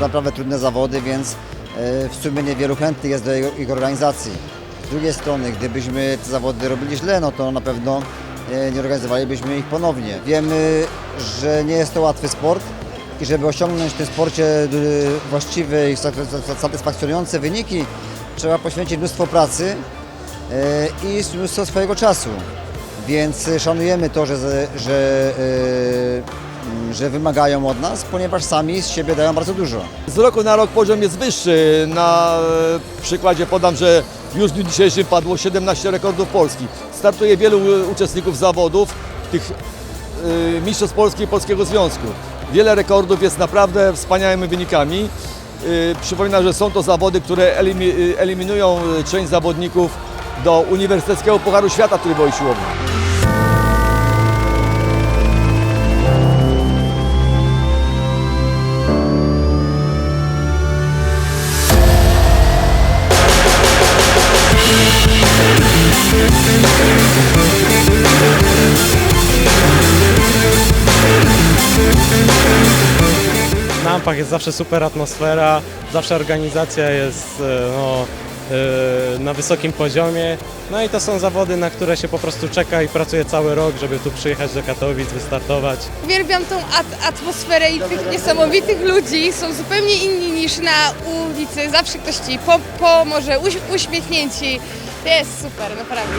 naprawdę trudne zawody, więc e, w sumie niewielu chętnych jest do ich organizacji. Z drugiej strony, gdybyśmy te zawody robili źle, no to na pewno e, nie organizowalibyśmy ich ponownie. Wiemy, że nie jest to łatwy sport i żeby osiągnąć w tym sporcie e, właściwe i satys- satysfakcjonujące wyniki, trzeba poświęcić mnóstwo pracy i mnóstwo swojego czasu. Więc szanujemy to, że, że, że wymagają od nas, ponieważ sami z siebie dają bardzo dużo. Z roku na rok poziom jest wyższy. Na przykładzie podam, że już w dniu dzisiejszym padło 17 rekordów Polski. Startuje wielu e, uczestników zawodów, tych e, mistrzostw Polski i Polskiego Związku. Wiele rekordów jest naprawdę wspaniałymi wynikami. E, Przypominam, że są to zawody, które elimi- eliminują część zawodników do Uniwersyteckiego Pucharu Świata w trójboju siłowym. Na Ampach jest zawsze super atmosfera, zawsze organizacja jest e, no, e, na wysokim poziomie. No i to są zawody, na które się po prostu czeka i pracuje cały rok, żeby tu przyjechać do Katowic, wystartować. Uwielbiam tą at- atmosferę i tych niesamowitych ludzi. Są zupełnie inni niż na ulicy. Zawsze ktoś ci po- pomoże, uś- uśmiechnięci. Jest super, naprawdę.